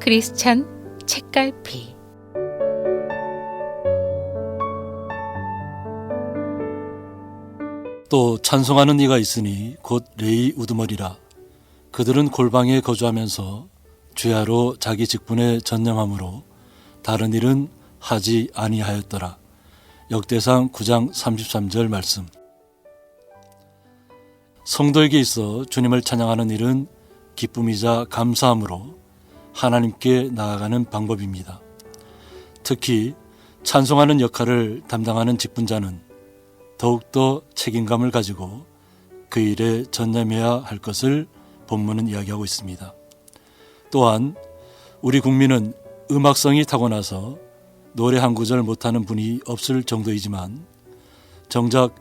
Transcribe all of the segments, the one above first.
크리스찬 책갈피. 또 찬송하는 이가 있으니 곧 레이 우두머리라. 그들은 골방에 거주하면서 주야로 자기 직분에 전념함으로 다른 일은 하지 아니하였더라. 역대상 9장 33절 말씀. 성도에게 있어 주님을 찬양하는 일은 기쁨이자 감사함으로 하나님께 나아가는 방법입니다. 특히 찬송하는 역할을 담당하는 직분자는 더욱더 책임감을 가지고 그 일에 전념해야 할 것을 본문은 이야기하고 있습니다. 또한 우리 국민은 음악성이 타고나서 노래 한 구절 못하는 분이 없을 정도이지만 정작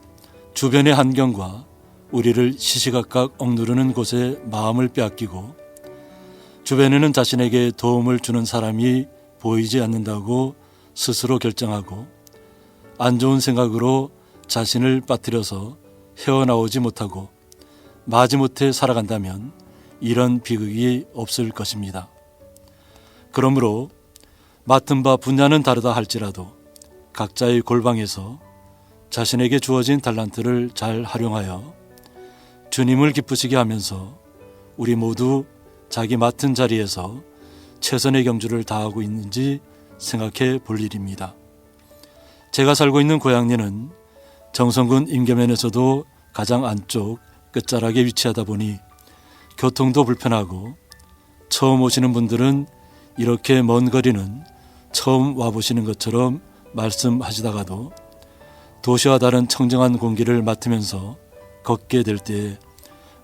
주변의 환경과 우리를 시시각각 억누르는 곳에 마음을 빼앗기고 주변에는 자신에게 도움을 주는 사람이 보이지 않는다고 스스로 결정하고 안 좋은 생각으로 자신을 빠뜨려서 헤어나오지 못하고 마지못해 살아간다면 이런 비극이 없을 것입니다. 그러므로 맡은 바 분야는 다르다 할지라도 각자의 골방에서 자신에게 주어진 달란트를 잘 활용하여 주님을 기쁘시게 하면서 우리 모두 자기 맡은 자리에서 최선의 경주를 다하고 있는지 생각해 볼 일입니다. 제가 살고 있는 고양리는 정성군 임계면에서도 가장 안쪽 끝자락에 위치하다 보니 교통도 불편하고 처음 오시는 분들은 이렇게 먼 거리는 처음 와보시는 것처럼 말씀하시다가도 도시와 다른 청정한 공기를 맡으면서 걷게 될때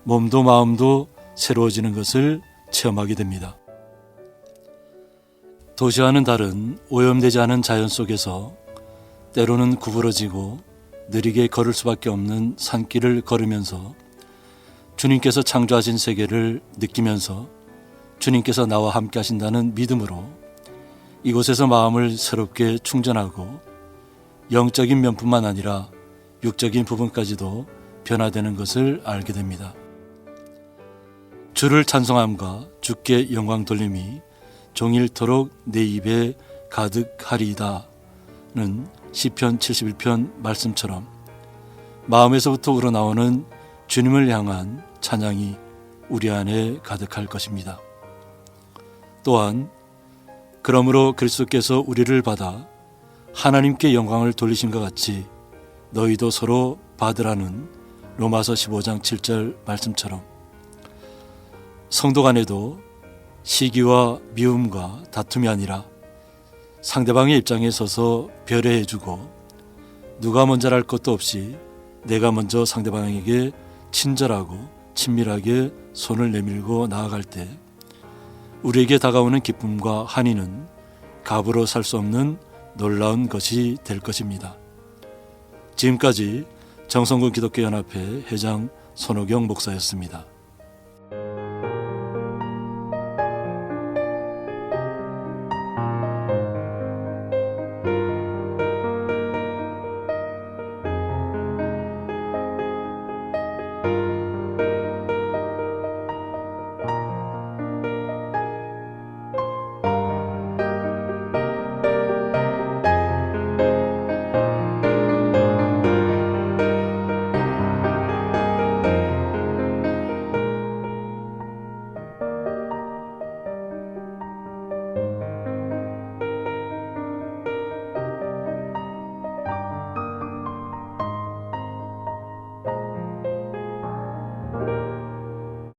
몸도 마음도 새로워지는 것을 체험하게 됩니다. 도시와는 다른 오염되지 않은 자연 속에서 때로는 구부러지고 느리게 걸을 수밖에 없는 산길을 걸으면서 주님께서 창조하신 세계를 느끼면서 주님께서 나와 함께 하신다는 믿음으로 이곳에서 마음을 새롭게 충전하고 영적인 면뿐만 아니라 육적인 부분까지도 변화되는 것을 알게 됩니다. 주를 찬송함과 주께 영광 돌림이 종일토록 내 입에 가득하리이다는 시편 71편 말씀처럼 마음에서부터 우러나오는 주님을 향한 찬양이 우리 안에 가득할 것입니다. 또한 그러므로 그리스도께서 우리를 받아 하나님께 영광을 돌리신 것 같이 너희도 서로 받으라는 로마서 15장 7절 말씀처럼 성도 간에도 시기와 미움과 다툼이 아니라 상대방의 입장에 서서 배려해 주고 누가 먼저랄 것도 없이 내가 먼저 상대방에게 친절하고 친밀하게 손을 내밀고 나아갈 때 우리에게 다가오는 기쁨과 한의는 값으로 살 수 없는 놀라운 것이 될 것입니다. 지금까지 정성군 기독교 연합회 회장 손호경 목사였습니다.